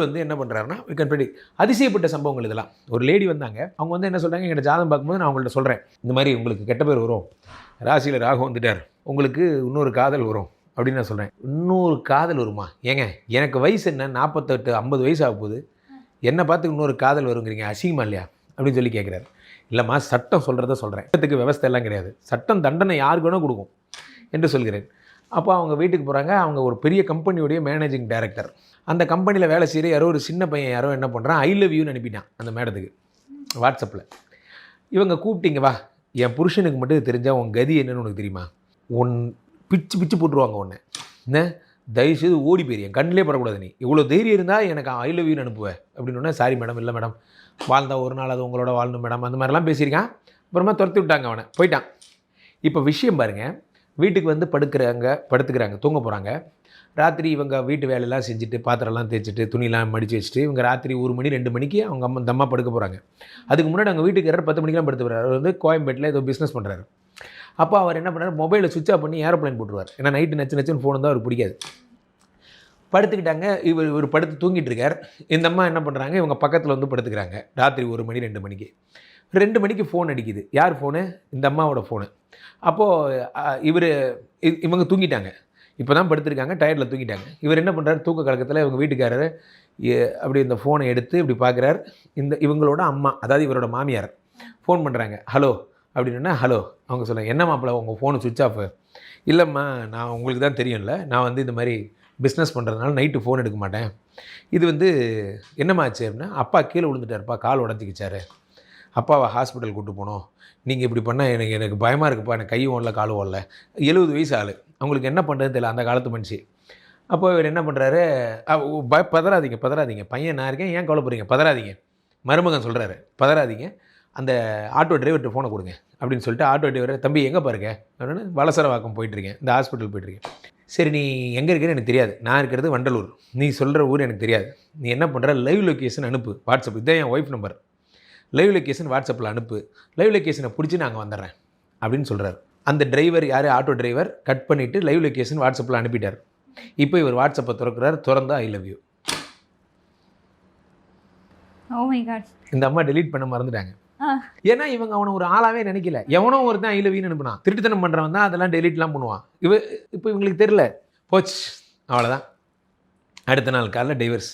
கடவுள் வந்து என்ன பண்ணுறாருன்னா வி கன் predict. அதிசயப்பட்ட சம்பவங்கள் இதெல்லாம். ஒரு லேடி வந்தாங்க. அவங்க வந்து என்ன சொல்கிறாங்க என்கிட்ட ஜாதம் பார்க்கும்போது நான் அவங்கள்ட்ட சொல்கிறேன் இந்த மாதிரி உங்களுக்கு கெட்ட பேர் வரும். ராசியில் ராகம் வந்துட்டார். உங்களுக்கு இன்னொரு காதல் வரும் அப்படின்னு நான் சொல்கிறேன் இன்னொரு காதல் வருமா? ஏங்க எனக்கு வயசு என்ன? நாற்பத்தெட்டு ஐம்பது வயசு ஆக போகுது. என்னை பார்த்து இன்னொரு காதல் வருங்கிறீங்க. அசிங்கமா இல்லையா? அப்படின்னு சொல்லி கேட்குறாரு இல்லைம்மா சட்டம் சொல்கிறத சொல்கிறேன் சட்டத்துக்கு விவஸ்தை எல்லாம் கிடையாது. சட்டம் தண்டனை யாருக்கு வேணால் கொடுக்கும். என்று சொல்கிறேன். அப்போ அவங்க வீட்டுக்கு போகிறாங்க அவங்க ஒரு பெரிய கம்பெனியுடைய மேனேஜிங் டைரக்டர் அந்த கம்பெனியில் வேலை செய்கிற யாரோ ஒரு சின்ன பையன் யாரோ என்ன பண்ணுறான் ஐ லவ் யூன்னு அனுப்பிட்டான் அந்த மேடத்துக்கு வாட்ஸ்அப்பில் இவங்க கூப்பிட்டீங்க வா. என் புருஷனுக்கு மட்டும் தெரிஞ்சால் உன் கதி என்னன்னு உனக்கு தெரியுமா? உன் பிச்சு பிச்சு போட்டுருவாங்க உன்னை. என்ன? தயவுசெய்து ஓடி போயிரு. என் கண்ணிலே படக்கூடாது நீ. இவ்வளோ தைரியம் இருந்தால் எனக்கு ஐ லவ் யூன்னு அனுப்புவேன் அப்படின்னு சாரி மேடம் இல்லை மேடம் வாழ்ந்தால் ஒரு நாள் அது உங்களோட வாழணும் மேடம் அந்த மாதிரிலாம் பேசியிருக்கான். அப்புறமா துரத்தி விட்டாங்க அவனை. போயிட்டான். இப்போ விஷயம் பாருங்கள் வீட்டுக்கு வந்து படுக்கிறாங்க படுத்துக்கிறாங்க தூங்க போகிறாங்க ராத்திரி இவங்க வீட்டு வேலையெல்லாம் செஞ்சுட்டு பாத்திரம்லாம் தேய்ச்சிட்டு துணிலாம் மடித்து வச்சுட்டு இவங்க ராத்திரி ஒரு மணி ரெண்டு மணிக்கு அவங்க அம்மா இந்த அம்மா படுக்க போகிறாங்க அதுக்கு முன்னாடி அவங்க வீட்டுக்காரர் பத்து மணிக்கெலாம் படுத்து போகிறார் அவர் வந்து கோயம்பேட்டில் ஏதோ பிஸ்னஸ் பண்ணுறாரு அப்போ அவர் என்ன பண்ணுறாரு மொபைலை சுவிட்ச் ஆஃப் பண்ணி ஏரோப்ளைன் போட்டுருவார். ஏன்னா நைட்டு நச்சு நச்சுன்னு ஃபோன் தான் அவருக்கு பிடிக்காது. படுத்துக்கிட்டாங்க. இவர் இவர் படுத்து தூங்கிட்டு இருக்கார். இந்த அம்மா என்ன பண்ணுறாங்க இவங்க பக்கத்தில் வந்து படுத்துக்கிறாங்க. ராத்திரி ஒரு மணி ரெண்டு மணிக்கு. ரெண்டு மணிக்கு ஃபோன் அடிக்குது. யார் ஃபோனு இந்த அம்மாவோட ஃபோனு அப்போது இவர் இவங்க தூங்கிட்டாங்க. இப்போ தான் படுத்திருக்காங்க டயர்டில் தூங்கிட்டாங்க. இவர் என்ன பண்ணுறாரு தூக்க கலக்கத்தில் இவங்க வீட்டுக்காரர் அப்படி இந்த ஃபோனை எடுத்து இப்படி பார்க்குறார் இந்த இவங்களோட அம்மா அதாவது இவரோட மாமியார் ஃபோன் பண்ணுறாங்க ஹலோ அப்படின்னா ஹலோ அவங்க சொல்லுங்கள் என்ன மாப்பிள்ள உங்கள் ஃபோனு சுவிட்ச் ஆஃப் இல்லைம்மா நான் உங்களுக்கு தான் தெரியும்ல. நான் வந்து இந்த மாதிரி பிஸ்னஸ் பண்ணுறதுனால நைட்டு ஃபோன் எடுக்க மாட்டேன். இது வந்து என்னமாச்சு அப்படின்னா அப்பா கீழே விழுந்துட்டாருப்பா கால் உடஞ்சிக்கிச்சாரு. அப்பாவை ஹாஸ்பிட்டல் கூட்டு போனோம். நீங்கள் இப்படி பண்ணால் எனக்கு எனக்கு பயமாக இருக்குப்பா எனக்கு கையும் ஓடல காலும் ஓடல. எழுபது வயசு ஆள். அவங்களுக்கு என்ன பண்ணுறது தெரியல அந்த காலத்து மனுஷி. அப்போ இவர் என்ன பண்ணுறாரு பய பதறாதீங்க பதறாதீங்க. பையன் நான் இருக்கேன் ஏன் கவலைப்படுறீங்க? பதறாதீங்க. மருமகன் சொல்கிறாரு பதறாதீங்க. அந்த ஆட்டோ டிரைவர்கிட்ட ஃபோனை கொடுங்க அப்படின்னு சொல்லிட்டு ஆட்டோ டிரைவர் தம்பி எங்கே பாருங்க அப்படின்னு வலசரவாக்கம் போயிட்டுருக்கேன். இந்த ஹாஸ்பிட்டல் போயிட்டுருக்கேன். சரி நீ எங்கே இருக்கிற எனக்கு தெரியாது. நான் இருக்கிறது வண்டலூர். நீ சொல்கிற ஊர் எனக்கு தெரியாது. நீ என்ன பண்ணுற லைவ் லொக்கேஷன் அனுப்பு. வாட்ஸ்அப். இதான் என் ஒய்ஃப் நம்பர் லைவ் லொக்கேஷன் வாட்ஸ்அப்பில் அனுப்பு. லைவ் லொக்கேஷனை பிடிச்சி நாங்கள் வந்துடுறேன் அப்படின்னு சொல்கிறார் அந்த டிரைவர் யார்? ஆட்டோ டிரைவர் கட் பண்ணிவிட்டு லைவ் லொக்கேஷன் வாட்ஸ்அப்பில் அனுப்பிட்டார். இப்போ இவர் வாட்ஸ்அப்பை திறக்கிறார் திறந்தா ஐ லவ் யூ இந்த அம்மா டெலீட் பண்ண மறந்துட்டாங்க. ஏன்னா இவங்க அவனை ஒரு ஆளாவே நினைக்கல. எவனோ ஒருத்தன் ஐ லவ் யூன்னு அனுப்புனான் திருட்டுத்தனம் பண்ணுறவன் தான் அதெல்லாம் டெலீட்லாம் பண்ணுவான். இவ இப்போ இவங்களுக்கு தெரில போச்சு. அவ்வளோதான் அடுத்த நாள் காலைல டைவர்ஸ்